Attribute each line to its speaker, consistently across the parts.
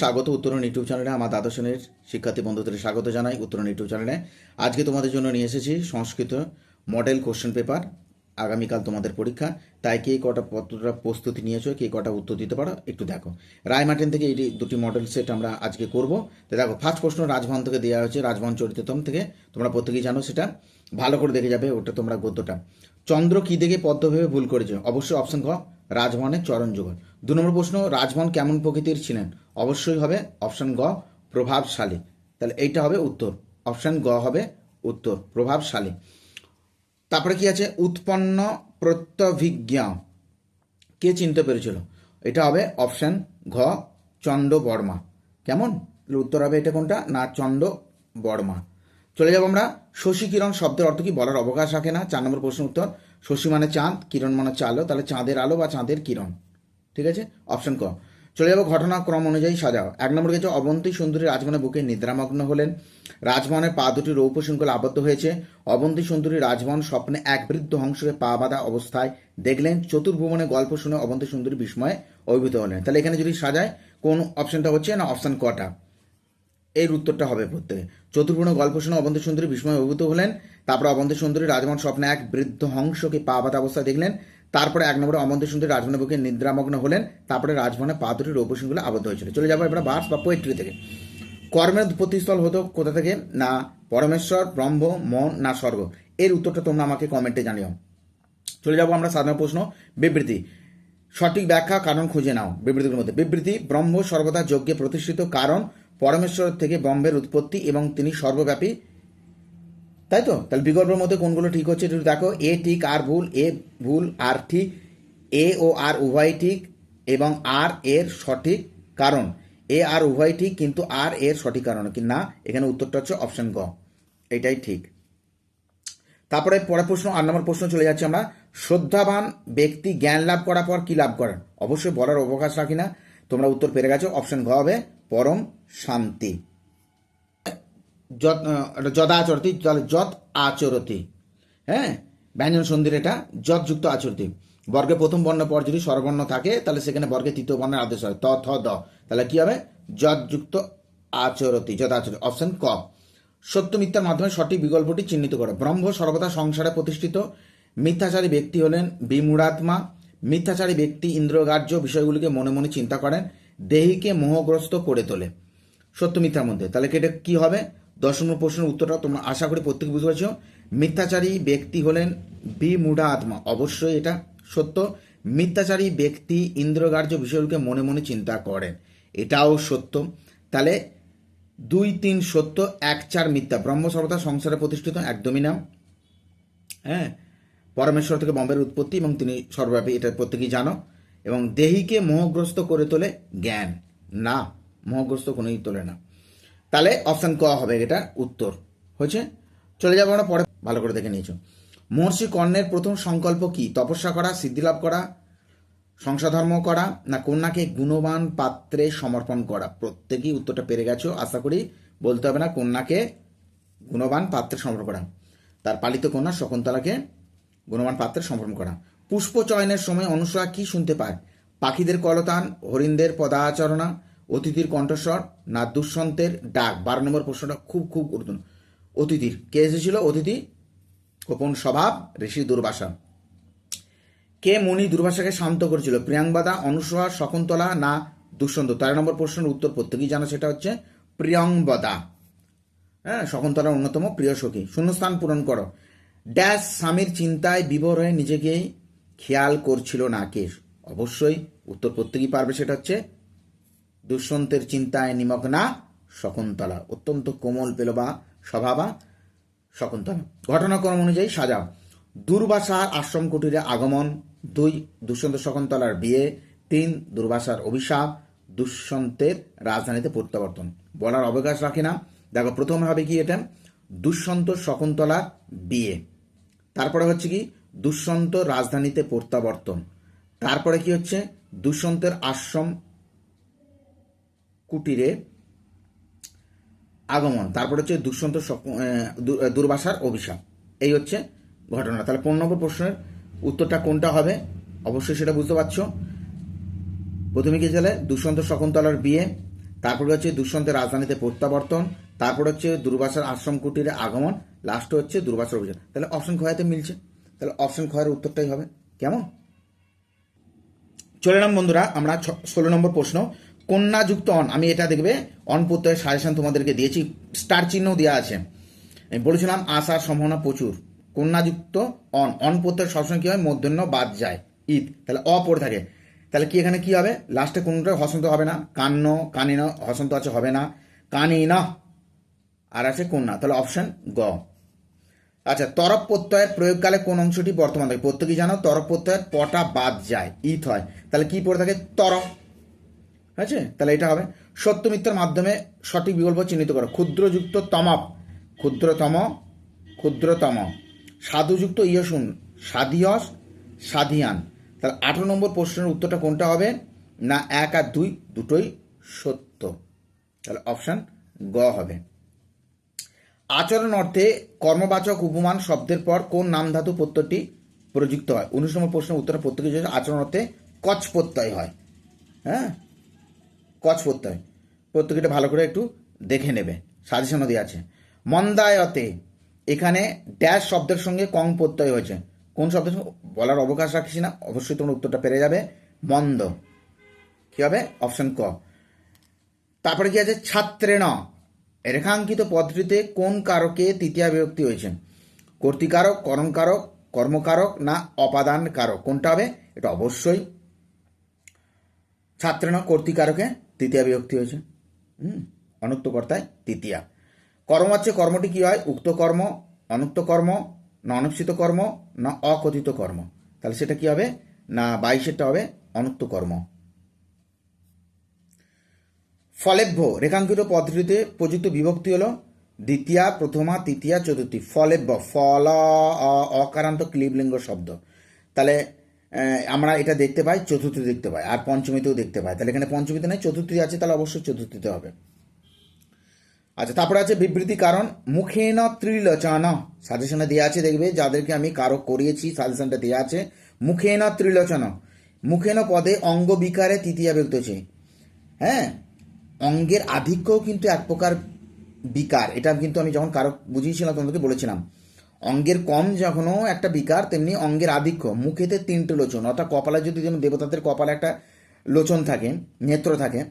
Speaker 1: স্বাগত উত্তরণ ইউটিউব চ্যানেলে, আমার দ্বাদশ শ্রেণির শিক্ষার্থী বন্ধুদের স্বাগত জানাই উত্তরণ ইউটিউব চ্যানেলে। আজকে তোমাদের জন্য নিয়ে এসেছি সংস্কৃত মডেল কোশ্চেন পেপার। আগামীকাল তোমাদের পরীক্ষা। তাই কে কটা কতটা প্রস্তুতি নিয়েছো, কে কটা উত্তর দিতে পারো, একটু দেখো। রায় মার্টিন থেকে এই দুটি মডেল সেট আমরা আজকে করব। তো দেখো ফার্স্ট প্রশ্ন রাজভবন থেকে দেওয়া হয়েছে রাজভবন চরিততম থেকে। তোমরা প্রত্যেকেই জানো সেটা। ভালো করে দেখে যাবে ওটা তোমরা গদ্যটা। চন্দ্র কি দেখে পদ্ম ভেবে ভুল করেছে? অবশ্যই অপশন খ রাজভবনের চরণ যুগল। দু নম্বর প্রশ্ন রাজভবন কেমন প্রকৃতির ছিলেন? অবশ্যই হবে অপশন গ, প্রভাবশালী। তাহলে এইটা হবে উত্তর। অপশন গ হবে উত্তর, প্রভাবশালী। তারপরে কি আছে? উৎপন্ন প্রত্যভিজ্ঞা। কে চিনতে পেরেছিল? এটা হবে অপশন ঘ চন্ড বর্মা কেমন উত্তর হবে এটা কোনটা? না চন্ড বর্মা চলে যাব আমরা। শশী কিরণ শব্দের অর্থ কি? বলার অবকাশ রাখে না। চার নম্বর প্রশ্ন উত্তর, শশী মানে চাঁদ, কিরণ মানে হচ্ছে তাহলে চাঁদের আলো বা চাঁদের কিরণ। ঠিক আছে? অপশন ক। চলে যাব ঘটনাক্রম অনুযায়ী সাজাও। এক নম্বর গেছে, অবন্তী সুন্দরী রাজমনের বুকে নিদ্রামগ্ন হলেন। রাজমনের পা দুটি রৌপ্য শৃঙ্খলে আবদ্ধ হয়েছে। অবন্তী সুন্দরী রাজমন স্বপ্নে এক বৃদ্ধ হংসকে পা বাঁধা অবস্থায় দেখলেন। চতুর্ভুবনে গল্প শুনে অবন্তী সুন্দরী বিস্ময়ে অভিভূত হলেন। তাহলে এখানে যদি সাজায়, কোন অপশনটা হচ্ছে না, অপশন কটা? এর উত্তরটা হবে প্রত্যেকে। চতুর্ভুবন গল্প শুনে অবন্তী সুন্দরী বিস্ময় অভিভূত হলেন। তারপর অবন্তী সুন্দরী রাজমন স্বপ্নে এক বৃদ্ধ হংসকে পা বাঁধা অবস্থায় দেখলেন। তারপরে এক নম্বরে অবন্তী সুন্দরী রাজভবনের বুকে নিদ্রামগ্ন হলেন। তারপরে রাজভবনে পা দুটি রৌপসিংগুলো আবদ্ধ হয়েছিল। চলে যাব এবার বাস বা পোয়েট্রি থেকে। কর্মের উৎপত্তিস্থল হতো কোথা থেকে? না পরমেশ্বর, ব্রহ্ম, মন, না স্বর্গ। এর উত্তরটা তোমরা আমাকে কমেন্টে জানিও। চলে যাব আমরা সাধারণ প্রশ্ন। বিবৃতি। সঠিক ব্যাখ্যা, কারণ খুঁজে নাও বিবৃতিগুলোর মধ্যে। বিবৃতি, ব্রহ্ম সর্বদা যজ্ঞে প্রতিষ্ঠিত কারণ, পরমেশ্বর থেকে ব্রহ্মের উৎপত্তি এবং তিনি সর্বব্যাপী। তাই তো? তাহলে বিকল্পের মধ্যে কোনগুলো ঠিক হচ্ছে একটু দেখো। এ ঠিক, আর ভুল, এ ভুল, আর ঠিক। এ ও আর উভয় ঠিক এবং আর এর সঠিক কারণ। এ আর উভয় ঠিক কিন্তু আর এর সঠিক কারণ। কি না? এখানে উত্তরটা হচ্ছে অপশন গ। এটাই ঠিক। তারপরে পরের প্রশ্ন আট নম্বর প্রশ্ন চলে যাচ্ছে আমরা। শ্রদ্ধাবান ব্যক্তি জ্ঞান লাভ করার পর কি লাভ করেন? অবশ্যই বলার অবকাশ রাখি না। তোমরা উত্তর পেরে গেছো, অপশন ঘ হবে পরম শান্তি। যত যদাচরতি তাহলে যত আচরতি। হ্যাঁ? ব্যঞ্জন সন্ধির এটা যতযুক্ত আচরতি। বর্গে প্রথম বর্ণ পর যদি স্বরবর্ণ থাকে, তাহলে সেখানে বর্গে তৃতীয় বর্ণের আদেশ হয়। ত, থ, দ। তাহলে কি হবে? যতযুক্ত আচরতি, যত আচরতি। অপশন ক। সত্য মিথ্যার মাধ্যমে সঠিক বিকল্পটি চিহ্নিত করে। ব্রহ্ম সর্বদা সংসারে প্রতিষ্ঠিত। মিথ্যাচারী ব্যক্তি হলেন বিমূঢ়াত্মা। মিথ্যাচারী ব্যক্তি ইন্দ্রগার্য বিষয়গুলিকে মনে মনে চিন্তা করেন। দেহিকে মোহগ্রস্ত করে তোলে। সত্য মিথ্যার মধ্যে। তাহলে কি হবে? দশ নম্বর প্রশ্নের উত্তরটা তোমরা আশা করি প্রত্যেকে বুঝতে পারছ। মিথ্যাচারী ব্যক্তি হলেন বিমূঢ়া আত্মা অবশ্যই এটা সত্য। মিথ্যাচারী ব্যক্তি ইন্দ্রগার্য বিষয়গুলোকে মনে মনে চিন্তা করেন। এটাও সত্য। তাহলে দুই তিন সত্য, এক চার মিথ্যা। ব্রহ্ম সর্বদা সংসারে প্রতিষ্ঠিত, একদমই না। হ্যাঁ? পরমেশ্বর থেকে বম্বের উৎপত্তি এবং তিনি সর্বব্যাপী, এটা প্রত্যেকেই জানো। এবং দেহিকে মোহগ্রস্ত করে তোলে জ্ঞান। না, মোহগ্রস্ত কোনোই তোলে না। তাহলে অপশান ক হবে, এটা উত্তর। হয়েছে? চলে যাব আমরা পরে, ভালো করে দেখে নিয়েছো। মহর্ষি কর্ণের প্রথম সংকল্প কি? তপস্যা করা সিদ্ধিলাভ করা সংসারধর্ম করা, না কন্যাকে গুণবান পাত্রে সমর্পণ করা? প্রত্যেকেই উত্তরটা পেরে গেছো, আশা করি বলতে হবে না, কন্যাকে গুণবান পাত্রে সমর্পণ করা। তার পালিত কন্যা শকুন্তলাকে গুণবান পাত্রে সমর্পণ করা। পুষ্প চয়নের সময় অনুসরা কি শুনতে পায়? পাখিদের কলতান, হরিণদের পদাচরণা অতিথির কণ্ঠস্বর, না দুঃসন্তের ডাক। বারো নম্বর প্রশ্নটা খুব খুব গুরুত্বপূর্ণ। অতিথির, কে এসেছিল অতিথি? গোপন স্বভাব, ঋষি দুর্বাসা। কে মুনি দুর্বাসাকে শান্ত করেছিল? প্রিয়াঙ্গবাদা অনুসরা শকুন্তলা, না দুঃসন্ত? তেরো নম্বর প্রশ্নের উত্তর প্রত্যেকেই জানা সেটা হচ্ছে? প্রিয়ংবদা। হ্যাঁ শকুন্তলার অন্যতম প্রিয় সখী। শূন্যস্থান পূরণ করো। ড্যাশ, স্বামীর চিন্তায় বিভোর হয়ে নিজেকে খেয়াল করছিল না কে? অবশ্যই উত্তর প্রত্যেকেই পারবে সেটা হচ্ছে দুষ্যন্তের চিন্তায় নিমগ্না শকুন্তলা, অত্যন্ত কোমল পেলবা স্বভাবা শকুন্তলা। ঘটনাক্রম অনুযায়ী সাজা দুর্বাসার আশ্রম কুটিরে আগমন। দুই দুষ্যন্ত শকুন্তলার বিয়ে। তিন, দুর্বাসার অভিশাপ। দুষ্যন্তের রাজধানীতে প্রত্যাবর্তন। বলার অবকাশ রাখে না। দেখো, প্রথমে হবে কি এটা? দুষ্যন্ত শকুন্তলার বিয়ে। তারপরে হচ্ছে কি? দুষ্যন্ত রাজধানীতে প্রত্যাবর্তন। তারপরে কি হচ্ছে? দুষ্যন্তের আশ্রম কুটিরে আগমন, তারপর হচ্ছে দুষ্যন্ত দুর্বাসার অভিশাপ। এই হচ্ছে ঘটনা তাহলে পনেরো নম্বর প্রশ্নের উত্তরটা কোনটা হবে? অবশ্যই সেটা বুঝতে পারছ। প্রথমে কি ছিল দুষ্যন্ত শকুন্তলার বিয়ে, তারপরে হচ্ছে দুষ্যন্তের রাজধানীতে প্রত্যাবর্তন, তারপর হচ্ছে দুর্বাসার আশ্রম কুটিরে আগমন লাস্ট হচ্ছে দুর্বাসার অভিযান। তাহলে অপশন খয়াতে মিলছে। তাহলে অপশন খয়ের উত্তরটাই হবে। কেমন? চলে এলাম বন্ধুরা, আমরা ষোলো নম্বর প্রশ্ন। কন্যাযুক্ত অন আমি এটা দেখবে, অন প্রত্যয়ের সাজেশন তোমাদেরকে দিয়েছি, স্টার চিহ্ন দেওয়া আছে। আমি বলেছিলাম আসার সম্ভাবনা প্রচুর। কন্যাযুক্ত অন অন সবসময় কি হয়? মধ্যাহ্ন, বাদ যায়, ঈদ। তাহলে অ পড়ে থাকে। তাহলে কি এখানে কি হবে? লাস্টে কোনটা? হসন্ত হবে না। কান্ন কানি না হসন্ত আছে, হবে না। কানি না আর আছে কন্যা। তাহলে অপশন গ। আচ্ছা তরফ প্রত্যয়ের প্রয়োগকালে কোন অংশটি বর্তমান থাকে? প্রত্যেকেই জানো তরফ প্রত্যয়ের পটা বাদ যায় ইথ হয়। তাহলে কি পড়ে থাকে? তরফ আছে? তাহলে এটা হবে। সত্য মিথ্যার মাধ্যমে সঠিক বিকল্প চিহ্নিত করো। ক্ষুদ্রযুক্ত তমপ ক্ষুদ্রতম ক্ষুদ্রতম। সাধুযুক্ত ইয়সুন সাধিয়স, সাধিয়ান। তাহলে আঠারো নম্বর প্রশ্নের উত্তরটা কোনটা হবে? না, এক আর দুই, দুটোই সত্য। তাহলে অপশান গ হবে। আচরণ অর্থে কর্মবাচক উপমান শব্দের পর কোন নাম ধাতু প্রত্যয়টি প্রযুক্ত হয়? উনিশ নম্বর প্রশ্নের উত্তরে প্রত্যেকে আচরণ অর্থে কচ প্রত্যয় হয়। হ্যাঁ? কচ প্রত্যয় প্রত্যেকটা ভালো করে একটু দেখে নেবে। সাজেশনও দেওয়া আছে। মন্দায়তে, এখানে ড্যাশ শব্দের সঙ্গে কং প্রত্যয় হয়েছে। কোন শব্দের বলার অবকাশ রাখিস না, অবশ্যই তোমরা উত্তরটা পেরে যাবে। মন্দ। কি হবে? অপশন ক। তারপরে কি আছে? ছাত্রেণ। রেখাঙ্কিত পদ্ধতিতে কোন কারকে তৃতীয় বিভক্তি হয়েছে? কর্তিকারক, করণকারক, কর্মকারক না অপাদান কারক কোনটা হবে? এটা অবশ্যই। ছাত্রেণ, কর্তিকারকে তৃতীয় বিভক্তি হয়েছে। হুম, অনুক্তকর্তায় তৃতীয়া। কর্ম হচ্ছে কর্মটি কি হয়? উক্ত কর্ম, অনুক্ত কর্ম, না অনুষ্ঠিত কর্ম, না অকথিত কর্ম। তাহলে সেটা কি হবে? না বাইশেরটা হবে অনুক্ত কর্ম। ফলেভ্য, রেখাঙ্কিত পদ্ধতিতে প্রযুক্ত বিভক্তি হলো দ্বিতীয়া, প্রথমা, তৃতীয়া, চতুর্থী। ফলেভ্য, ফল অকারান্ত ক্লিবলিঙ্গ শব্দ। তাহলে আমরা এটা দেখতে পাই চতুর্থী দেখতে পাই, আর পঞ্চমীতেও দেখতে পাই। তাহলে এখানে পঞ্চমীতে নেই, চতুর্থী আছে, তাহলে অবশ্যই চতুর্থীতে হবে। আচ্ছা তারপরে আছে বিবৃতি কারণ, মুখেন ত্রিলোচন, সাজেশনে দেওয়া আছে, দেখবে, যাদেরকে আমি কারও করিয়েছি, সাজেশনটা দেওয়া আছে, মুখেন ত্রিলোচন মুখে মুখেন পদে অঙ্গ বিকারে তৃতীয়া ব্যক্ত হচ্ছে হ্যাঁ অঙ্গের আধিক্যও কিন্তু এক প্রকার বিকার, এটা কিন্তু আমি যখন কারও বুঝিয়েছিলাম তোমাদেরকে বলেছিলাম। অঙ্গের কম যখনও একটা বিকার, তেমনি অঙ্গের আধিক্য। মুখেতে তিনটে লোচন, অর্থাৎ কপালে যদি যেমন দেবতাদের কপালে একটা লোচন থাকে, নেত্র থাকে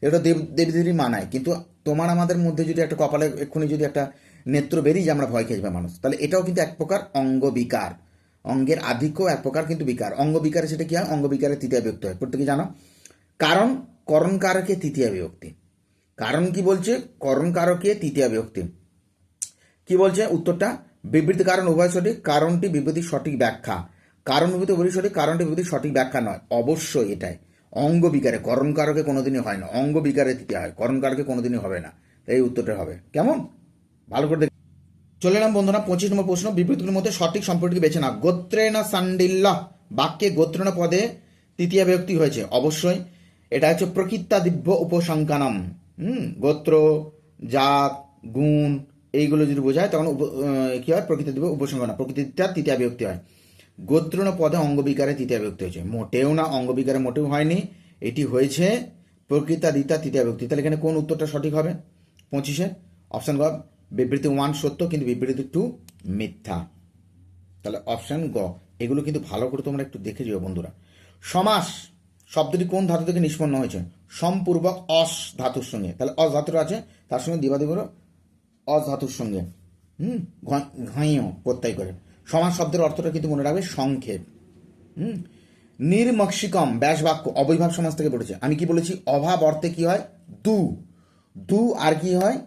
Speaker 1: এটা দেব, দেবদেবী মানায়। কিন্তু তোমার আমাদের মধ্যে যদি একটা কপালে এক্ষুনি যদি একটা নেত্র বেরিয়ে যায়, আমরা ভয় খেয়ে মানুষ। তাহলে এটাও কিন্তু এক প্রকার অঙ্গ বিকার। অঙ্গের আধিক্য এক প্রকার কিন্তু বিকার। অঙ্গ বিকারে সেটা কি হয়? অঙ্গ বিকারে তৃতীয় ব্যক্ত হয়। প্রত্যেকে জানো? কারণ করণকারকে তৃতীয় বিভক্তি। কারণ কি বলছে? করণকারকে তৃতীয় বিভক্তি। কি বলছে? উত্তরটা বিবৃতি কারণ উভয় সঠিক, কারণটি বিবৃতির সঠিক ব্যাখ্যা। কারণ বিবৃতি উভয় সঠিক, কারণটি বিবৃতির সঠিক ব্যাখ্যা নয়। অবশ্যই এটাই। অঙ্গ বিকারে, করণ কারকে কোনোদিনই হয় না। অঙ্গ বিকারে তৃতীয় হয়, করণ কারকে কোনোদিনই হবে না। এই উত্তরটা হবে। কেমন? ভালো করে দেখ। চলে এলাম বন্ধুরা, পঁচিশ নম্বর প্রশ্ন। বিবৃতির মধ্যে সঠিক সম্পর্কটি বেছে না গোত্রে না সান্ডিল্লা বাক্যে গোত্র না পদে তৃতীয় বিভক্তি হয়েছে। অবশ্যই এটা হচ্ছে প্রকৃত্তা দিব্য উপসংখ্যানম হুম, গোত্র, জাত, গুণ এইগুলো যদি বোঝায়, তখন কি হয়? প্রকৃতি দিব্য উপসংখ্যান প্রকৃতিটা তৃতীয় বিভক্তি হয়। গোত্র না পদে অঙ্গবিকারে তৃতীয় বিভক্তি হয়েছে। মোটেও না, অঙ্গবিকারে মোটেও হয়নি। এটি হয়েছে প্রকৃতা দিতা তৃতীয় বিভক্তি। তাহলে এখানে কোন উত্তরটা সঠিক হবে? পঁচিশে। অপশন গ, বিবৃতি ওয়ান সত্য, কিন্তু বিবৃতি টু মিথ্যা। তাহলে অপশন গ। এগুলো কিন্তু ভালো করে তোমরা একটু দেখে যেও বন্ধুরা। সমাস শব্দটি কোন ধাতু থেকে নিষ্পন্ন হয়েছে? সম্পূর্বক অস ধাতুর সঙ্গে। তাহলে অস ধাতুটা আছে, তার সঙ্গে দিবাদিব হলো অস ধাতুর সঙ্গে। হুম? ঘাইও প্রত্যয় করে। সমাজ শব্দের অর্থটা কিন্তু মনে রাখবে সংক্ষেপ। হুম? নির্মক্ষিকম ব্যাস বাক্য অবৈভাব সমাজ থেকে পড়েছে। আমি কি বলেছি? অভাব অর্থে কি হয়? দু। দু আর কি হয়?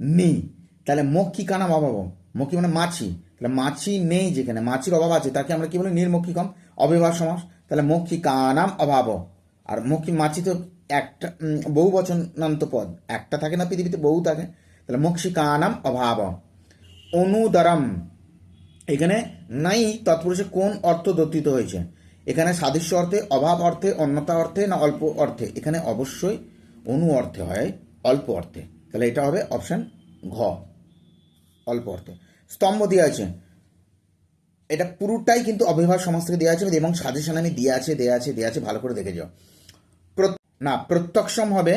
Speaker 1: নি। তাহলে মক্ষিকানাম অভাব মক্ষী মানে মাছি। তাহলে মাছি নেই যেখানে। মাছির অভাব আছে। তাকে আমরা কি বলি? নির্মক্ষিকম, অবিভাব সমাস তাহলে মক্ষিকানাম অভাব। আর মক্ষী মাছি তো একটা বহু বচনান্ত পদ। একটা থাকে না পৃথিবীতে? বহু থাকে। তাহলে মক্ষিকানাম অভাব অনুদরম। এখানে নাই তৎপুরুষে কোন অর্থ দত্তিত হয়েছে? এখানে সাদৃশ্য অর্থে, অভাব অর্থে, অন্যতা অর্থে না অল্প অর্থে? এখানে অবশ্যই অনু অর্থে হয়, অল্প অর্থে। তাহলে এটা হবে অপশন ঘ। অল্প অর্থে। স্তম্ভ দেওয়া আছে। এটা পুরোটাই কিন্তু অবিভাব সমাজ থেকে দেওয়া আছে এবং সাজেশন আমি দিয়ে আছে দেওয়া আছে দেওয়া আছে, ভালো করে দেখে যাও। না, প্রত্যক্ষম হবে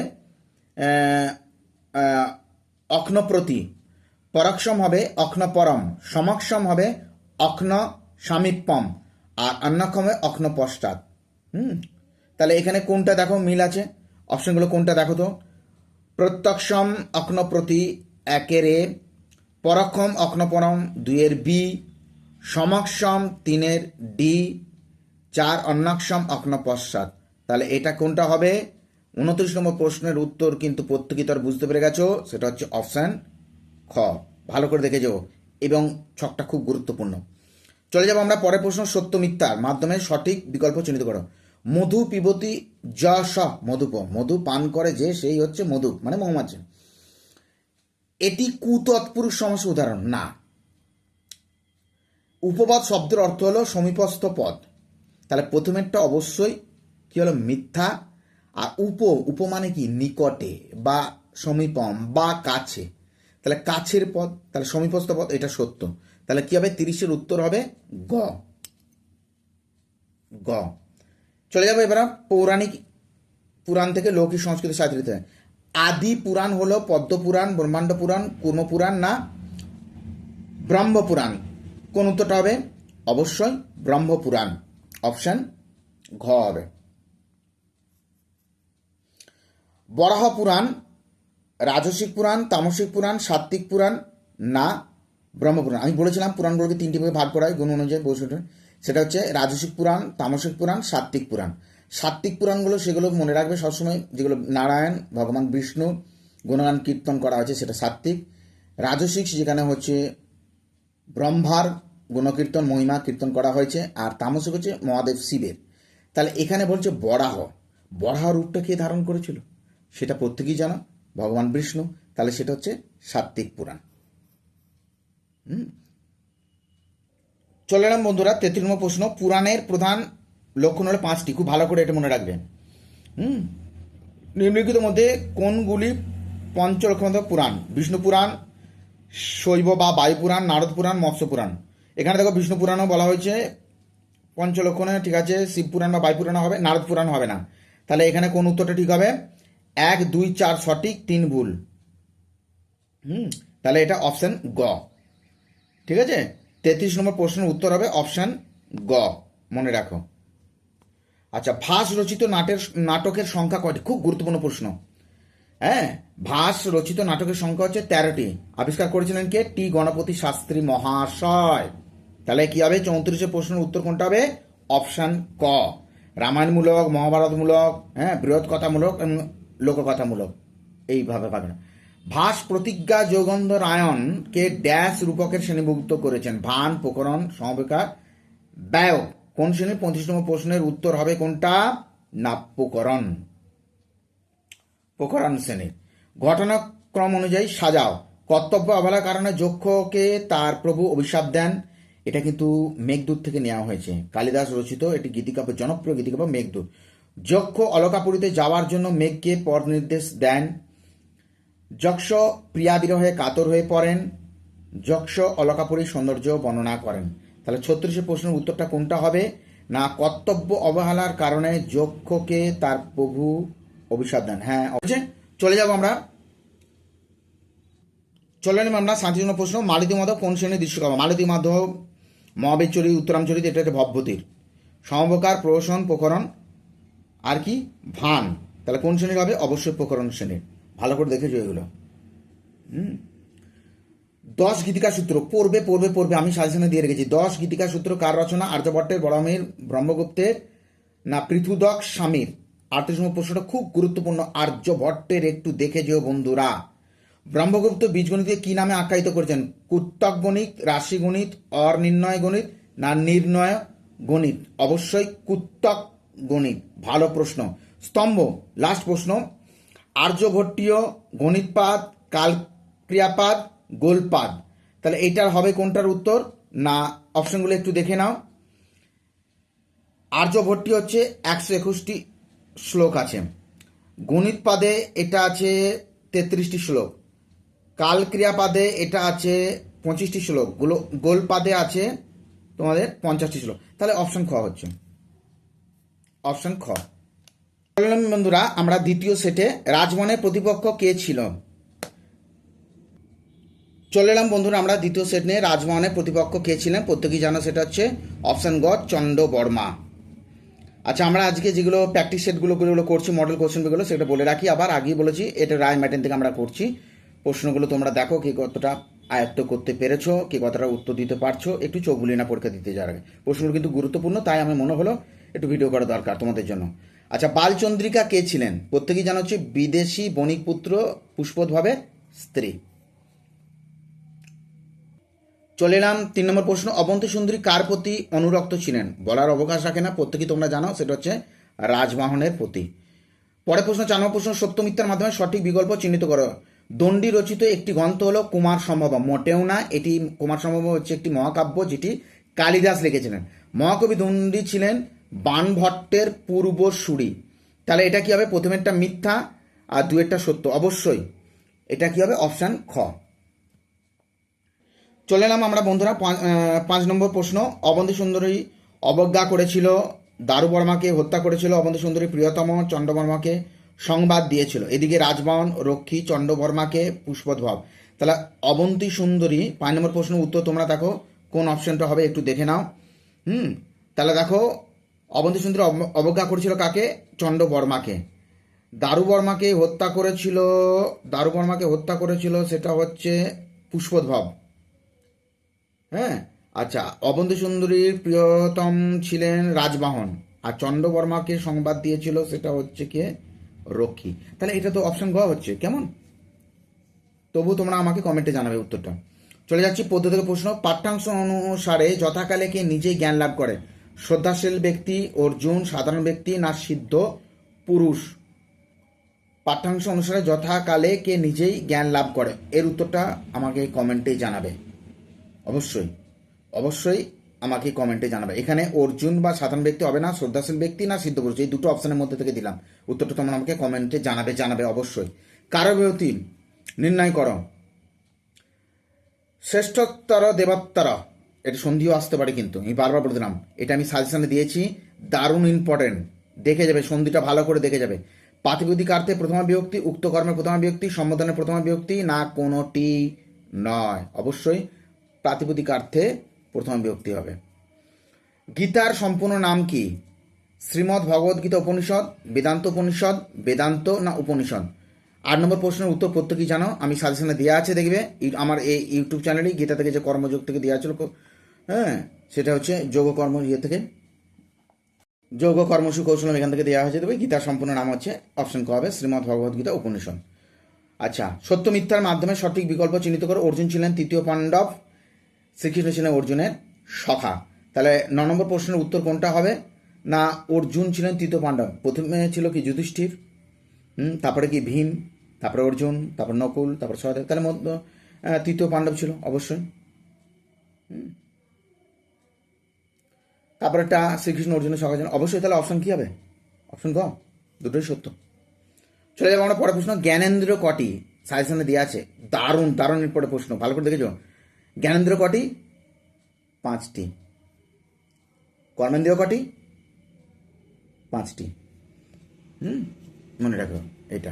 Speaker 1: অক্নপ্রতি। পরক্ষম হবে অক্নপরম সমক্ষম হবে অক্ন সামীপ্যম আর অন্যক্ষম হবে অক্ন পশ্চাৎ হুম? তাহলে এখানে কোনটা দেখো মিল আছে? অপশনগুলো কোনটা দেখো তো? প্রত্যক্ষম অক্নপ্রতি একের এ, পরক্ষম অক্নপরম দুইয়ের বি সমক্ষম তিনের ডি, চার অন্নাক্ষম অক্ন পশ্চাৎ তাহলে এটা কোনটা হবে? উনত্রিশ নম্বর প্রশ্নের উত্তর কিন্তু প্রত্যেকে তো আর বুঝতে পেরে গেছো, সেটা হচ্ছে অপশান খ। ভালো করে দেখে যাও, এবং ছকটা খুব গুরুত্বপূর্ণ। চলে যাব আমরা পরের প্রশ্ন, সত্য মিথ্যার মাধ্যমে সঠিক বিকল্প চিহ্নিত করো। মধু পিবতী য স মধুপ মধু পান করে যে, সেই হচ্ছে মধু মানে মৌমাছি। এটি কুতৎপুরুষ সমাস উদাহরণ, না। উপপদ শব্দের অর্থ হলো সমীপস্থ পদ। তাহলে প্রথমেরটা অবশ্যই কি হলো, মিথ্যা আর উপ উপ মানে কি? নিকটে বা সমীপম বা কাছে। তাহলে কাছের পদ, তাহলে সমীপস্থ পদ, এটা সত্য। তাহলে কি হবে? তিরিশের উত্তর হবে গ। গ। চলে যাব এবার পৌরাণিক পুরাণ থেকে লৌকিক সংস্কৃত হয় আদি পুরাণ হলো পদ্ম পুরাণ, ব্রহ্মাণ্ড পুরাণ, কুর্ম পুরাণ না ব্রহ্ম পুরাণ। কোন উত্তরটা হবে? অবশ্যই ব্রহ্ম পুরাণ। অপশন ঘ হবে। বরাহ পুরাণ, রাজসিক পুরাণ, তামসিক পুরাণ, সাত্বিক পুরাণ, না ব্রহ্মপুরাণ আমি বলেছিলাম পুরাণগুলোকে তিনটি ভাগে ভাগ করা হয়, গুণ অনুযায়ী বৈশিষ্ট্য। সেটা হচ্ছে রাজসিক পুরাণ, তামসিক পুরাণ, সাত্বিক পুরাণ। সাত্বিক পুরাণগুলো সেগুলো মনে রাখবে সবসময়, যেগুলো নারায়ণ, ভগবান বিষ্ণু, গুণগান কীর্তন করা হয়েছে, সেটা সাত্বিক। রাজসিক যেখানে হচ্ছে ব্রহ্মার গুণকীর্তন, মহিমা কীর্তন করা হয়েছে, আর তামসিক হচ্ছে মহাদেব শিবের। তাহলে এখানে বলছে বরাহ। বরাহ রূপটা কে ধারণ করেছিল? সেটা প্রত্যেকেই জানো, ভগবান বিষ্ণু, তাহলে সেটা হচ্ছে সাত্বিক পুরাণ। হুম? চলে এলাম বন্ধুরা তেত্রিশ নম্বর প্রশ্ন, পুরাণের প্রধান লক্ষণ হলো পাঁচটি, খুব ভালো করে এটা মনে রাখবেন। হুম? নিম্নলিখিত মধ্যে কোনগুলি পঞ্চলক্ষণ পুরাণ? বিষ্ণু পুরাণ, শৈব বা বায়ু পুরাণ, নারদ পুরাণ, মৎস্য পুরাণ। এখানে দেখো বিষ্ণু পুরাণও বলা হয়েছে, পঞ্চলক্ষণে ঠিক আছে, শিব পুরাণ বা বায়ু হবে, নারদ পুরাণ হবে না। তাহলে এখানে কোন উত্তরটা ঠিক হবে? এক, দুই, চার, সঠিক, তিন ভুল। হুম, তাহলে এটা অপশান গ। ঠিক আছে? তেত্রিশ নম্বর প্রশ্নের উত্তর হবে অপশান গ। মনে রাখো। আচ্ছা ভাস রচিত নাটের, নাটকের সংখ্যা কয়টি? খুব গুরুত্বপূর্ণ প্রশ্ন। হ্যাঁ ভাস রচিত নাটকের সংখ্যা হচ্ছে তেরোটি। আবিষ্কার করেছিলেন কে? টি গণপতি শাস্ত্রী মহাশয়। তাহলে কি হবে? চৌত্রিশের প্রশ্নের উত্তর কোনটা হবে? অপশান ক। রামায়ণমূলক, মহাভারতমূলক হ্যাঁ বৃহৎ কথামূলক লোককথামূলক। এইভাবে পাবেন। ভাস প্রতিজ্ঞা যোগন্ধ রায়নকে ড্যাশ রূপকের শ্রেণীভুক্ত করেছেন। ভান, প্রকরণ, সমবেকার, ব্যয়। কোন শ্রেণির পঁয়ত্রিশতম প্রশ্নের উত্তর হবে কোনটা? নাপ্যকরণ প্রকরণ। প্রকরণ শ্রেণির ঘটনাক্রম অনুযায়ী সাজাও। কর্তব্য অবহেলার কারণে যক্ষকে তার প্রভু অভিশাপ দেন। এটা কিন্তু মেঘদূত থেকে নেওয়া হয়েছে। কালিদাস রচিত এটি গীতিকাব্য, জনপ্রিয় গীতিকাব্য মেঘদূত। যক্ষ অলকাপুরীতে যাওয়ার জন্য মেঘকে পর নির্দেশ দেন। যক্ষ প্রিয়া বিরহে কাতর হয়ে পড়েন। যক্ষ অলকাপুরীর সৌন্দর্য বর্ণনা করেন। তাহলে ছত্রিশের প্রশ্নের উত্তরটা কোনটা হবে? না, কর্তব্য অবহেলার কারণে যক্ষকে তার প্রভু অভিশাপ দেন। হ্যাঁ চলে যাব আমরা। চলে এলাম আমরা শান্তিজন্য প্রশ্ন। মালতী মাধব কোন শ্রেণির দৃশ্যকর্ম? মালতী মাধব মহাবীর চরিত উত্তরাম চরিত এটা হচ্ছে ভবভূতির সমবকার, প্রহসন প্রকরণ আর কি? ভান তাহলে কোন শ্রেণির হবে? অবশ্যই প্রকরণ শ্রেণির। ভালো করে দেখেছ এগুলো। দশ গীতিকা সূত্র। পড়বে পড়বে পড়বে। আমি সাজেশনে দিয়ে রেখেছি। দশ গীতিকা সূত্র কার রচনা? আর্যভট্টের, বড়ামির, ব্রহ্মগুপ্তের, না পৃথুদক স্বামীর? নম্বর প্রশ্নটা খুব গুরুত্বপূর্ণ। আর্যভট্টের একটু দেখে যেও বন্ধুরা। ব্রহ্মগুপ্ত বীজগণিতকে কি নামে আখ্যায়িত করেছেন? কুত্তক গণিত, রাশি গণিত অর নির্ণয় গণিত, না নির্ণয় গণিত? অবশ্যই কুত্তক গণিত, ভালো প্রশ্ন। স্তম্ভ লাস্ট প্রশ্ন। আর্যভট্টীয় গণিতপাদ কাল ক্রিয়াপাদ গোলপাদ তাহলে এইটার হবে কোনটার উত্তর? না, অপশনগুলো একটু দেখে নাও। আর্যভট্টি হচ্ছে একশো একুশটি শ্লোক আছে। গণিত পাদে এটা আছে তেত্রিশটি শ্লোক। কাল ক্রিয়াপাদে এটা আছে পঁচিশটি শ্লোক। গোল, গোলপাদে আছে তোমাদের পঞ্চাশটি শ্লোক। তাহলে অপশন খ হচ্ছে। অপশন খ। বন্ধুরা, আমরা দ্বিতীয় সেটে রাজমনের প্রতিপক্ষ কে ছিল? চলে এলাম বন্ধুরা, আমরা দ্বিতীয় সেট নিয়ে রাজমোহনের প্রতিপক্ষ কে ছিলেন? প্রত্যেকেই জানো সেটা হচ্ছে অপশান গ চন্ড বর্মা আচ্ছা আমরা আজকে যেগুলো প্র্যাকটিস সেটগুলো যেগুলো করছি মডেল কোশ্চেনগুলো সেটা বলে রাখি। আবার আগেই বলেছি, এটা রায় ম্যাটেন থেকে আমরা করছি। প্রশ্নগুলো তোমরা দেখো কি কতটা আয়ত্ত করতে পেরেছ, কি কতটা উত্তর দিতে পারছ। একটু চোখ বুলিয়ে না পরীক্ষা দিতে আগে। প্রশ্নগুলো কিন্তু গুরুত্বপূর্ণ, তাই আমার মনে হলো একটু ভিডিও করা দরকার তোমাদের জন্য। আচ্ছা বালচন্দ্রিকা কে ছিলেন? প্রত্যেকেই জানা হচ্ছে বিদেশি বণিক পুত্র পুষ্পধভাবের স্ত্রী। চলে এলাম তিন নম্বর প্রশ্ন, অবন্তী সুন্দরী কার প্রতি অনুরক্ত ছিলেন? বলার অবকাশ রাখে না, প্রত্যেকেই তোমরা জানো, সেটা হচ্ছে রাজবাহনের প্রতি। পরে প্রশ্ন, চার নম্বর প্রশ্ন, সত্য মিথ্যার মাধ্যমে সঠিক বিকল্প চিহ্নিত করো। দণ্ডী রচিত একটি গ্রন্থ হলো কুমার সম্ভব মোটেও না, এটি কুমার সম্ভব হচ্ছে একটি মহাকাব্য যেটি কালিদাস লিখেছিলেন। মহাকবি দণ্ডী ছিলেন বানভট্টের পূর্বসূরি তাহলে এটা কি হবে? প্রথমেরটা মিথ্যা আর দুয়েরটা সত্য। অবশ্যই এটা কি হবে? অপশান খ। চলে এলাম আমরা বন্ধুরা, পাঁচ- নম্বর প্রশ্ন। অবন্তী সুন্দরী অবজ্ঞা করেছিল, দারু বর্মাকে হত্যা করেছিল, অবন্তী সুন্দরী প্রিয়তম চন্দ্রবর্মাকে সংবাদ দিয়েছিল। এদিকে রাজবাহন রক্ষী চন্দ্রবর্মাকে পুষ্পধব তাহলে অবন্তী সুন্দরী, পাঁচ নম্বর প্রশ্ন উত্তর তোমরা দেখো, কোন অপশনটা হবে একটু দেখে নাও। হুম, তাহলে দেখো অবন্তী সুন্দরী অব- অবজ্ঞা করেছিল কাকে? চন্দ্রবর্মাকে দারু বর্মাকে হত্যা করেছিল, দারু বর্মাকে হত্যা করেছিল সেটা হচ্ছে পুষ্পধব হ্যাঁ? আচ্ছা অবন্তী সুন্দরীর প্রিয়তম ছিলেন রাজবাহন আর চন্দ্রবর্মাকে সংবাদ দিয়েছিল সেটা হচ্ছে কে? রক্ষী। তাহলে এটা তো অপশন গ হচ্ছে, কেমন? তবু তোমরা আমাকে কমেন্টে জানাবে উত্তরটা। চলে যাচ্ছি পদ্ধতিগত প্রশ্ন। পাঠ্যাংশ অনুসারে যথাকালে কে নিজেই জ্ঞান লাভ করে? শ্রদ্ধাশীল ব্যক্তি অর্জুন, সাধারণ ব্যক্তি, না সিদ্ধ, পুরুষ। পাঠ্যাংশ অনুসারে যথাকালে কে নিজেই জ্ঞান লাভ করে। এর উত্তরটা আমাকে কমেন্টে জানাবে। অবশ্যই অবশ্যই আমাকে কমেন্টে জানাবে। এখানে অর্জুন বা সাধারণ ব্যক্তি হবে না, শ্রদ্ধাশীল ব্যক্তি না সিদ্ধ পুরুষ, এই দুটো অপশনের মধ্যে থেকে দিলাম। উত্তরটা তোমরা আমাকে কমেন্টে জানাবে জানাবে অবশ্যই। কারবতী নির্ণয় করো। শ্রেষ্ঠতর দেবত্তর। এটা সন্ধিও আসতে পারে কিন্তু, আমি বারবার বলে দিলাম। এটা আমি সাজেশনে দিয়েছি, দারুণ ইম্পর্টেন্ট দেখে যাবে, সন্ধিটা ভালো করে দেখে যাবে। প্রাতিপদিকার্থে প্রথমা বিভক্তি, উক্ত কর্মের প্রথমা বিভক্তি সম্বোধনের প্রথমা বিভক্তি, না কোনোটি নয়। অবশ্যই প্রাতিপদিকার্থে প্রথমা বিভক্তি হবে। গীতার সম্পূর্ণ নাম কি? শ্রীমদ্ ভগবদ্গীতা উপনিষদ, বেদান্ত উপনিষদ, বেদান্ত না উপনিষদ? আট নম্বর প্রশ্নের উত্তর প্রত্যেকেই জানো, আমি সাজেশনে দেওয়া আছে, দেখবে আমার এই ইউটিউব চ্যানেলেই গীতা থেকে যে কর্মযোগ থেকে দেওয়া ছিল হ্যাঁ সেটা হচ্ছে যোগ কর্ম ইয়ে থেকে। যোগ কর্মসু কৌশলম এখান থেকে দেওয়া হয়েছে। দেবে গীতার সম্পূর্ণ নাম হচ্ছে অপশন ক হবে, শ্রীমদ্ ভগবদ্গীতা উপনিষদ। আচ্ছা সত্য মিথ্যার মাধ্যমে সঠিক বিকল্প চিহ্নিত করে। অর্জুন ছিলেন তৃতীয় পাণ্ডব। শ্রীকৃষ্ণ ছিলেন অর্জুনের সখা। তাহলে ন নম্বর প্রশ্নের উত্তর কোনটা হবে? না, অর্জুন ছিলেন তৃতীয় পাণ্ডব। প্রথমে ছিল কি যুধিষ্ঠির, হুম, তারপরে কি ভীম, তারপরে অর্জুন, তারপর নকুল, তারপর সহদেব। তাহলে মধ্য তৃতীয় পাণ্ডব ছিল, অবশ্যই। হুম। তারপরে একটা শ্রীকৃষ্ণ অর্জুনের ছিলেন অবশ্যই তাহলে অপশন কি হবে? অপশন ক দুটোই সত্য। চলে যাব আমরা পরে প্রশ্ন। জ্ঞানেন্দ্র কটি? সাজেশনে দেওয়া আছে। দারুণ দারুণ পরে প্রশ্ন। ভালো করে দেখেছ? জ্ঞানেন্দ্র কটি? পাঁচটি। কর্মেন্দ্রীয় কটি? পাঁচটি। হুম? মনে রাখো এটা।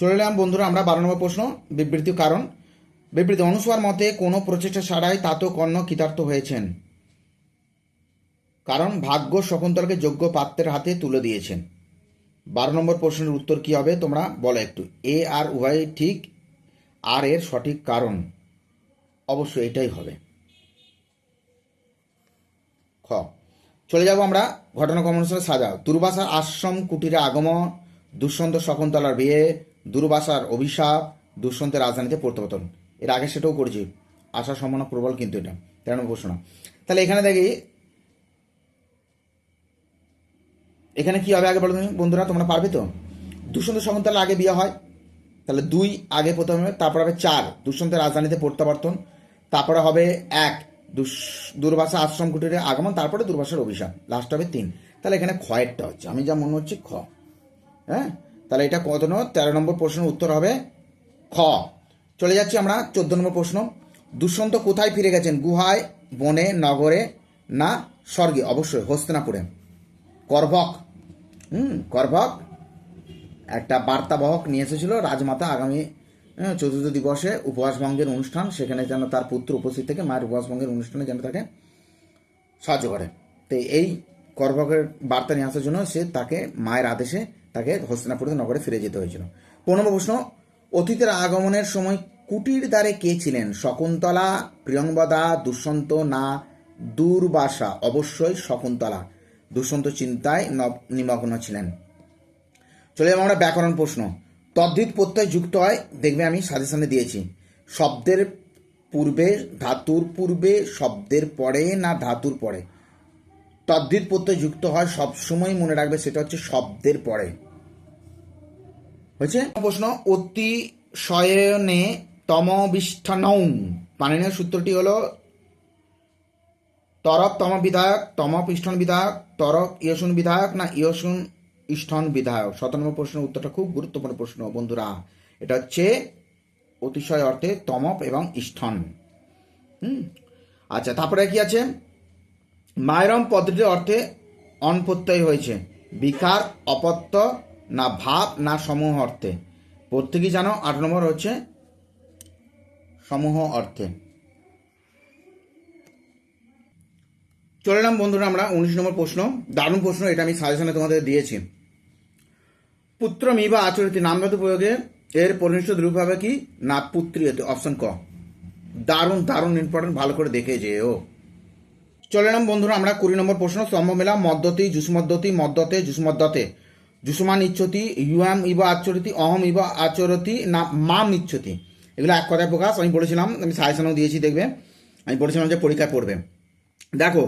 Speaker 1: চলে এলাম বন্ধুরা, আমরা বারো নম্বর প্রশ্ন। বিবৃতি কারণ। বিবৃতি অনুসার মতে কোনো প্রচেষ্টা ছাড়াই তাতো কর্ণ কৃতার্থ হয়েছেন। কারণ ভাগ্য শকুন্তলাকে যোগ্য পাত্রের হাতে তুলে দিয়েছেন। বারো নম্বর প্রশ্নের উত্তর কি হবে তোমরা বলো একটু। এ আর উভয় ঠিক, আর এর সঠিক কারণ অবশ্যই এটাই হবে। খ। চলে যাব আমরা ঘটনাক্রম অনুসারে সাজাও। দুর্বাসার আশ্রম কুটিরে আগমন দুষ্যন্ত শকুন্তলার বিয়ে, দুর্বাসার অভিশাপ দুষ্যন্তের রাজধানীতে প্রত্যাবর্তন। এর আগে সেটাও করেছি। আশার সম্ভাবনা প্রবল কিন্তু এটা। তেরো প্রশ্ন। তাহলে এখানে দেখি এখানে কি হবে আগে বলো তুমি? বন্ধুরা, তোমরা পারবে তো? দুষ্যন্ত শকুন্তলার আগে বিয়ে হয়, তাহলে দুই আগে প্রথমে তারপর হবে চার। দুষ্যন্তের রাজধানীতে প্রত্যাবর্তন, তারপরে হবে এক দুর্বাসা আশ্রম কুটিরে আগমন, তারপরে দুর্বাসার অভিশাপ লাস্ট হবে তিন। তাহলে এখানে ক্ষয়েরটা হচ্ছে। আমি যা মনে হচ্ছে খ। হ্যাঁ? তাহলে এটা কত তেরো নম্বর প্রশ্নের উত্তর হবে খ। চলে যাচ্ছি আমরা চোদ্দ নম্বর প্রশ্ন। দুষ্যন্ত কোথায় ফিরে গেছেন? গুহায়, বনে, নগরে, না স্বর্গে? অবশ্যই, হস্তিনাপুরে। করভক। হুম, করভক, একটা বার্তাবহক নিয়ে এসেছিল রাজমাতা আগামী চতুর্থ দিবসে উপবাস ভঙ্গের অনুষ্ঠান, সেখানে যেন তার পুত্র উপস্থিত থেকে মায়ের উপবাস ভঙ্গের অনুষ্ঠানে যেন তাকে সাহায্য করে। তো এই করভকের বার্তা নিয়ে আসার জন্য সে তাকে মায়ের আদেশে তাকে হস্তিনাপুর নগরে ফিরে যেতে হয়েছিল। পনেরো প্রশ্ন, অতীতের আগমনের সময় কুটির দ্বারে কে ছিলেন? শকুন্তলা প্রিয়ংবদা দুষ্যন্ত না, দুর্বাসা? অবশ্যই শকুন্তলা। দুষ্যন্ত চিন্তায় নিমগ্ন ছিলেন। চলে যাব আমরা ব্যাকরণ প্রশ্ন। তদ্ধিত প্রত্যয় যুক্ত হয়, দেখবে আমি সাজেশনে দিয়েছি। শব্দের পূর্বে ধাতুর পূর্বে, শব্দের পরে না ধাতুর পরে। তদ্ধিত প্রত্যয় যুক্ত হয়, সবসময় মনে রাখবে সেটা হচ্ছে শব্দের পরে। হয়েছে? প্রশ্ন অতি শয়নে তমবিষ্ঠানৌ পানিনের সূত্রটি হলো তরক তম বিধায়ক, তম পৃষ্ঠন বিধায়ক তরক ইয়সুন বিধায়ক না ইয়সুন ইষ্ঠন বিধায়ক? শত নম্বর প্রশ্নের উত্তরটা খুব গুরুত্বপূর্ণ প্রশ্ন, বন্ধুরা। এটা হচ্ছে অতিশয় অর্থে তমপ এবং ইষ্ঠন। হুম? আচ্ছা তারপরে কি আছে? মায়রম পদ্ধতির অর্থে অনপ্রত্যয় হয়েছে। বিকার, অপত্য না ভাব না সমূহ অর্থে। প্রত্যেকেই জানো? আট নম্বর হচ্ছে সমূহ অর্থে। চলে বন্ধুরা আমরা উনিশ নম্বর প্রশ্ন। দারুণ প্রশ্ন, এটা আমি সাজেশনে তোমাদের দিয়েছি। পুত্র মি বা আচরিত নামগত প্রয়োগে এর পরিনিষ্ঠ রূপ হবে কি? না, পুত্রী অপশন ক। দারুণ দারুণ ইম্পর্টেন্ট ভালো করে দেখে যেও। চলে এলাম বন্ধুরা আমরা কুড়ি নম্বর প্রশ্ন স্তম্ভ মেলা মদ্যতি জুসমদ্যতি মদ্যতে জুসমদ্যতে জুসমান ইচ্ছতি ইউএম ইব আচরতি, অহম ইব আচরতি, না, মাম ইচ্ছতি। এগুলো এক কথায় প্রকাশ, আমি বলেছিলাম, আমি সাজেশনও দিয়েছি, দেখবে। আমি বলেছিলাম যে পরীক্ষায় পড়বে। দেখো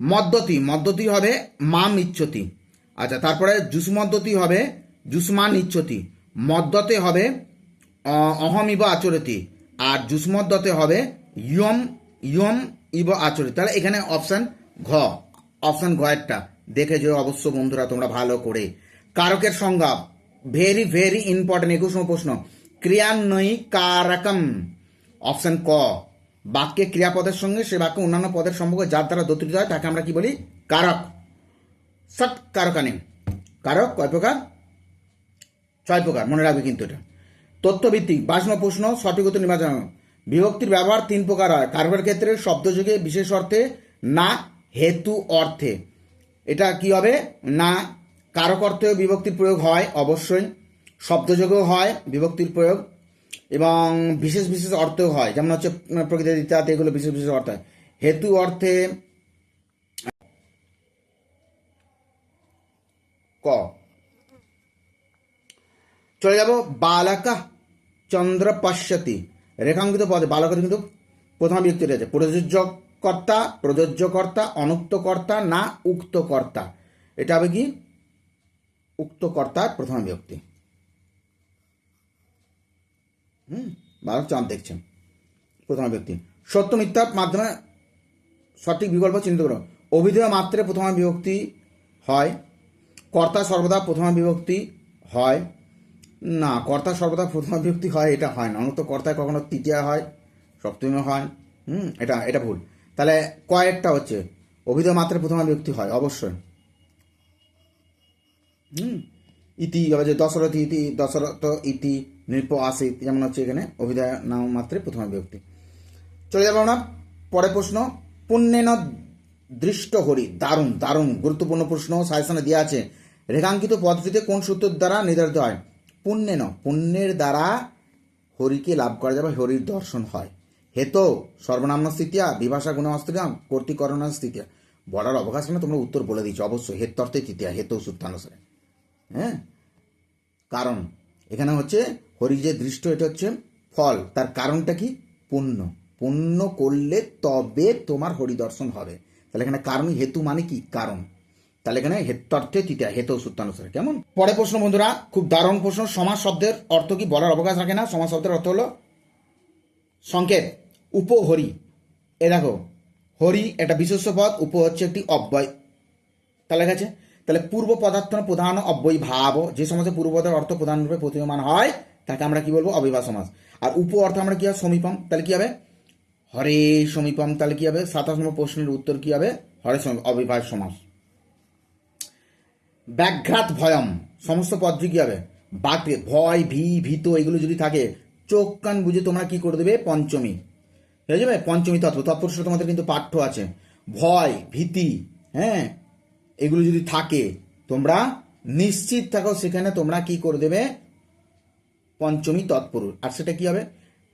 Speaker 1: মদ্যতি মদ্যতি হবে মাম ইচ্ছতি আচ্ছা তারপরে জুসমদ্যতি হবে জুসমান ইচ্ছতি মদ্যতে হবে অহম ইব আচরতি। আর জুসমদ্যতে হবে ইয়ম ইয়ম ইব আচরতি। তাহলে এখানে অপশান ঘ অপশান ঘ একটা দেখে যে অবশ্য বন্ধুরা, তোমরা ভালো করে। কারকের সংজ্ঞা ভেরি ভেরি ইম্পর্টেন্ট একুশ প্রশ্ন। ক্রিয়ান্বয়ী কারকম অপশন ক। বাক্যে ক্রিয়াপদের সঙ্গে সে বাক্য অন্যান্য পদের সম্পর্ক যার দ্বারা দত্রিত হয়, তাকে আমরা কি বলি? কারক। সৎ কারকানে কারক কয় প্রকার? ছয় প্রকার, মনে রাখবে কিন্তু এটা। তথ্যভিত্তিক নম্বর প্রশ্ন সঠিক নির্বাচন। বিভক্তির ব্যবহার তিন প্রকার হয়। কারকের ক্ষেত্রে শব্দযোগে বিশেষ অর্থে না, হেতু অর্থে। এটা কি হবে? না, কারক অর্থেও বিভক্তির প্রয়োগ হয়, অবশ্যই। শব্দযোগেও হয়, বিভক্তির প্রয়োগ এবং বিশেষ বিশেষ অর্থেও হয়। যেমন হচ্ছে প্রকৃতি ইত্যাদি এগুলো বিশেষ বিশেষ অর্থ হয়। হেতু অর্থে ক। চলে যাব, বালাকা চন্দ্র পশ্যতি। রেখাঙ্কিত পদে বালকের কিন্তু প্রথম ব্যক্তি রয়েছে। প্রযোজ্য কর্তা প্রযোজ্য কর্তা অনুক্ত কর্তা না উক্ত কর্তা এটা হবে কি? উক্ত কর্তার প্রথম ব্যক্তি হুম বালক চাঁদ দেখছেন। প্রথম ব্যক্তি। সত্য মিথ্যার মাধ্যমে সঠিক বিকল্প চিহ্নিত করো। অভিধেয় মাত্রে প্রথমা বিভক্তি হয়। কর্তা সর্বদা প্রথমা বিভক্তি হয়। না, কর্তা সর্বদা প্রথমা বিভক্তি হয়, এটা হয় না। অনত কর্তায় কখনো তৃতীয়া হয় সপ্তমী হয়। হুম, এটা এটা ভুল। তাহলে কয়েকটা হচ্ছে। অভিধেয় মাত্রে প্রথমা বিভক্তি হয়, অবশ্যই। হুম। ইতি আবার যে দশরথ ইতি দশরথ ইতি, নৃপ আসিত যেমন হচ্ছে এখানে, অভিধায় নাম মাত্রে প্রথমা বিভক্তি। চলে যাব আমরা পরের প্রশ্ন, পুণ্যেন দৃষ্ট হরি দারুণ দারুণ, গুরুত্বপূর্ণ প্রশ্ন, সাজেশনে দেওয়া আছে, রেখাঙ্কিত পদ্ধতিতে কোন সূত্রের দ্বারা নির্ধারিত হয়? পুণ্যেন, পুণ্যের দ্বারা হরিকে লাভ করা যাবে হরির দর্শন হয়। হেত, সর্বনাম্ন স্থিতিয়া, বিভাষা গুণাস্ত্রিয়া কর্তিকরণ স্থিতিয়া। বলার অবকাশ না তোমরা উত্তর বলে দিচ্ছ অবশ্যই হেত অর্থে তৃতীয়া হেত সূত্রানুসারে। হ্যাঁ? কারণ। এখানে হচ্ছে হরি যে দৃষ্ট, এটা হচ্ছে ফল। তার কারণটা কি? পুণ্য। পুণ্য করলে তবে তোমার হরি দর্শন হবে। তাহলে এখানে কারণ, হেতু মানে কি? কারণ। তাহলে এখানে হেত্যার্থে তৃতীয় হেতু সূত্রানুসারে। কেমন? পরে প্রশ্ন বন্ধুরা, খুব দারুণ প্রশ্ন। সমাজ শব্দের অর্থ কি বলার অবকাশ রাখে না? সমাজ শব্দের অর্থ হলো সংকেত, উপহরি। এ দেখো, হরি একটা বিশেষ্য পদ, উপ হচ্ছে একটি অব্যয়। তাহলে গেছে তাহলে পূর্ব পদার্থ প্রধান অব্যয় ভাব যে সমাজে পূর্বপদের অর্থ প্রধানরূপে প্রতীয়মান হয়, তাকে আমরা কি বলব? অবিবাহ সমাজ আর উপ অর্থ আমরা কি হবে? সমীপম। তাহলে কি হবে? হরে সমীপম। তাহলে কি হবে? সাতাশ নম্বর প্রশ্নের উত্তর কি হবে? হরে অবিবাহ সমাজ ব্যাঘ্রাত ভয়ম। সমস্ত পদটি কি হবে? বাতে ভয়, ভী, ভীত এগুলো যদি থাকে, চোখ, কান বুঝে তোমরা কি করে দেবে? পঞ্চমী। হয়ে যাবে? পঞ্চমী তত্ত্ব। তৎপরশ তোমাদের কিন্তু পাঠ্য আছে। ভয়, ভীতি হ্যাঁ? এগুলো যদি থাকে, তোমরা নিশ্চিত থাকো সেখানে তোমরা কি করে দেবে? পঞ্চমী তৎপুরুষ আর সেটা কি হবে?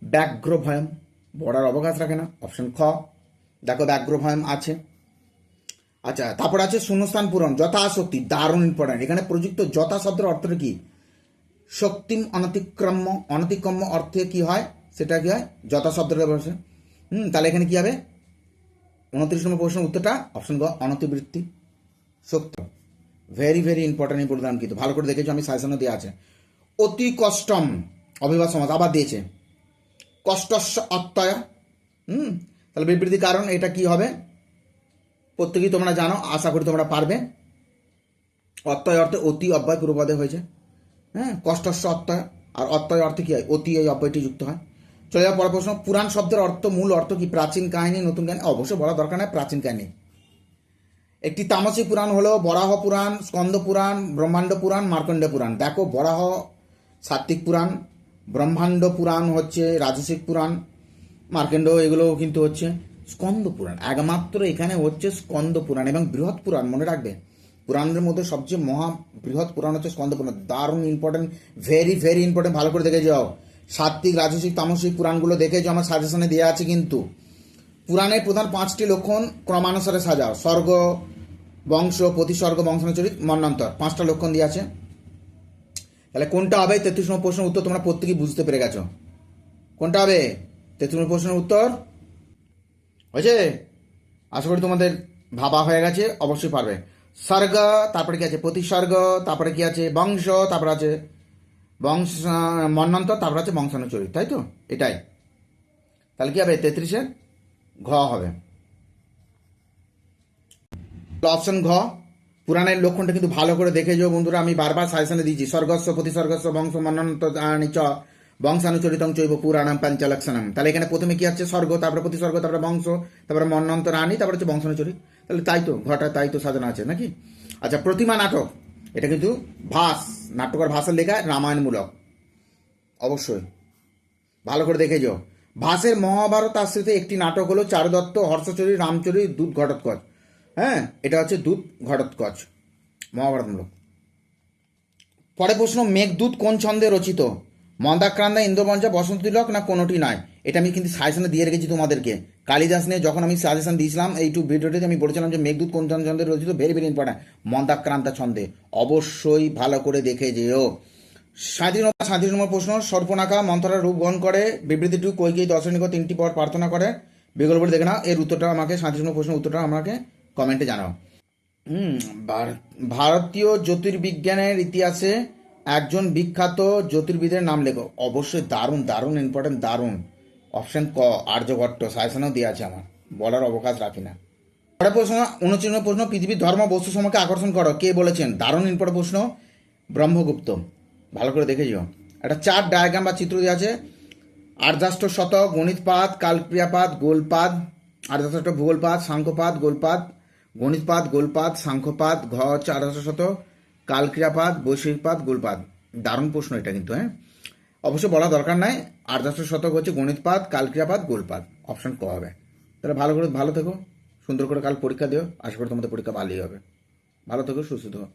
Speaker 1: ব্যাঘ্র ভয়ম বড়ার অবকাশ রাখে না। অপশন খ। দেখো ব্যাঘ্র ভয়ম আছে। আচ্ছা তারপর আছে শূন্যস্থান পূরণ। যথা শক্তি দারুণ ইম্পর্টেন্ট এখানে প্রযুক্ত যথা শব্দের অর্থটা কি? শক্তিম অনতিক্রম্য। অনতিক্রম্য অর্থে কি হয়? সেটা কি হয়? যথা শব্দটা বলছে হুম, তাহলে এখানে কি হবে? উনত্রিশ নম্বর প্রশ্নের উত্তরটা, অপশন অনতিবৃত্তি। শক্তি ভেরি ভেরি ইম্পর্টেন্ট এই ইম্পর্টেন্ট কিন্তু। ভালো করে দেখেছ, আমি সাজেশনও দেওয়া আছে। অতি কষ্টম অভিবাদ সমাজ, আবার দিয়েছে। কষ্টস্য অত্যয় হুম? তাহলে বিবৃতি কারণ, এটা কি হবে? প্রত্যেকেই তোমরা জানো, আশা করি তোমরা পারবে। অত্যয় অর্থে অতি অব্যয় পূর্বপদে হয়েছে। হ্যাঁ? কষ্টস্য অত্যয় আর অত্যয় অর্থে কি হয়? অতি এই অব্যয়টি যুক্ত হয়। চলে যাওয়ার পর প্রশ্ন, পুরাণ শব্দের অর্থ, মূল অর্থ কি? প্রাচীন কাহিনী, নতুন কাহিনী? অবশ্যই বলা দরকার নাই, প্রাচীন কাহিনী। একটি তামসিক পুরাণ হলো বরাহ পুরাণ, স্কন্দ পুরাণ, ব্রহ্মাণ্ড পুরাণ, মার্কণ্ড পুরাণ। দেখো, বরাহ সাত্বিক পুরাণ, ব্রহ্মাণ্ড পুরাণ হচ্ছে রাজসিক পুরাণ মার্কেন্ড এগুলো কিন্তু হচ্ছে স্কন্দ পুরাণ। একমাত্র এখানে হচ্ছে স্কন্দ পুরাণ এবং বৃহৎ পুরাণ, মনে রাখবে? পুরাণের মধ্যে সবচেয়ে মহা বৃহৎ পুরাণ হচ্ছে স্কন্দ পুরাণ। দারুণ ইম্পর্টেন্ট ভেরি ভেরি ইম্পর্টেন্ট ভালো করে দেখে যাও। সাত্বিক রাজসিক তামসিক পুরাণগুলো দেখে যাও, আমার সাজেশনে দেওয়া আছে কিন্তু। পুরাণের প্রধান পাঁচটি লক্ষণ ক্রমানুসারে সাজাও। স্বর্গ, বংশ, প্রতিস্বর্গ বংশানুচরিত মন্বন্তর পাঁচটা লক্ষণ দিয়ে আছে। তাহলে কোনটা হবে? তেত্রিশ নম্বর প্রশ্নের উত্তর তোমরা প্রত্যেকেই বুঝতে পেরে গেছো। কোনটা হবে? তেত্রিশ নম্বর প্রশ্নের উত্তর? হয়েছে? আশা করি তোমাদের ভাবা হয়ে গেছে, অবশ্যই পারবে। স্বর্গ, তারপরে কি আছে? প্রতিস্বর্গ, তারপরে কি আছে? বংশ, তারপরে আছে বংশ মন্বন্তর তারপরে আছে বংশানুচরিত, তাই তো? এটাই। তাহলে কি হবে? তেত্রিশের ঘ হবে। অপশন ঘ। পুরাণের লক্ষণটা কিন্তু ভালো করে দেখে যাও বন্ধুরা। আমি বারবার সাজেশনে দিয়েছি, স্বর্গস্ব, প্রতিস্বর্গস্ব, বংশ মন্নত চ বংশানুচরিতং চৈব পুরাণম পাঞ্চলক্ষণম। তাহলে এখানে প্রথমে কি আছে? স্বর্গ, তারপরে প্রতিস্বর্গ, তারপরে বংশ, তারপরে মন্নন্ত রানী তারপরে হচ্ছে বংশানুচরিত। তাহলে তাই তো, ঘটা তাই তো সাজানো আছে নাকি? আচ্ছা প্রতিমা নাটক। এটা কিন্তু ভাস নাটকের ভাষার লেখা রামায়ণমূলক। অবশ্যই। ভালো করে দেখে যাও ভাসের মহাভারত আশ্রিত একটি নাটক হলো চারুদত্ত হর্ষচরী রামচরী দুধ ঘটোৎকচ। হ্যাঁ এটা হচ্ছে দুধ ঘটোৎকচ, মহাভারতমূলক। পরে প্রশ্ন মেঘদূত কোন ছন্দে রচিত? মন্দাক্রান্দা ইন্দ্রবঞ্জা বসন্ত তিলক না কোনোটি নয় এটা আমি কিন্তু সাজেশনে দিয়ে রেখেছি তোমাদেরকে। কালিদাস নিয়ে যখন আমি সাজেশন দিয়েছিলাম, এই টু ভিডিওটিতে আমি বলেছিলাম যে মেঘদূত কোন ছন্দে রচিত? ভেরি ভেরি ইম্পর্টেন্ট মন্দাক্রান্তা ছন্দে। অবশ্যই ভালো করে দেখে যেও। নম্বর নম্বর প্রশ্ন, সর্পনাখা মন্ত্রার রূপ গ্রহণ করে বিবৃতিটু কৈকেয়ী দর্শনিক তিনটি পর প্রার্থনা করে। বিকল্প দেখে নাও, এর উত্তরটা আমাকে সাঁত্রিশ নম্বর প্রশ্নের উত্তরটা আমাকে কমেন্টে জানাও। হুম ভারতীয় জ্যোতির্বিজ্ঞানের ইতিহাসে একজন বিখ্যাত জ্যোতির্বিদের নাম লেখো। অবশ্যই দারুণ দারুণ ইম্পর্টেন্ট দারুণ। অপশন ক, আর্যভট্ট সাজেশনও দেওয়া আছে আমার। বলার অবকাশ রাখি না। পরের প্রশ্ন নম্বর প্রশ্ন, পৃথিবীর ধর্ম বস্তু সম্পর্কে আকর্ষণ করো। কে বলেছেন? দারুণ ইম্পর্টেন্ট প্রশ্ন, ব্রহ্মগুপ্ত। ভালো করে দেখে যাও। একটা চার ডায়াগ্রাম বা চিত্র দেওয়া আছে। আর্যাষ্ট শতক, গণিতপাত, কালক্রিয়াপাত গোলপাদ আর্যাষ্ট ভূগোলপাত, সাংখ্যপাত, গোলপাত, গণিতপাত, গোলপাত, সাংখ্যপাত, ঘ হচ্ছে আর্যাষ্ট শতক, কালক্রিয়াপাত, বৈশ্বিকপাত, গোলপাত। দারুণ প্রশ্ন এটা কিন্তু হ্যাঁ? অবশ্যই বলা দরকার নাই। আর্যাষ্ট শতক হচ্ছে গণিতপাত, কালক্রিয়াপাত, গোলপাত। অপশন ক হবে। তাহলে ভালো করে ভালো থেকো। সুন্দর করে কাল পরীক্ষা দিও। আশা করি তোমাদের পরীক্ষা ভালোই হবে। ভালো থেকো, সুস্থ থেকো।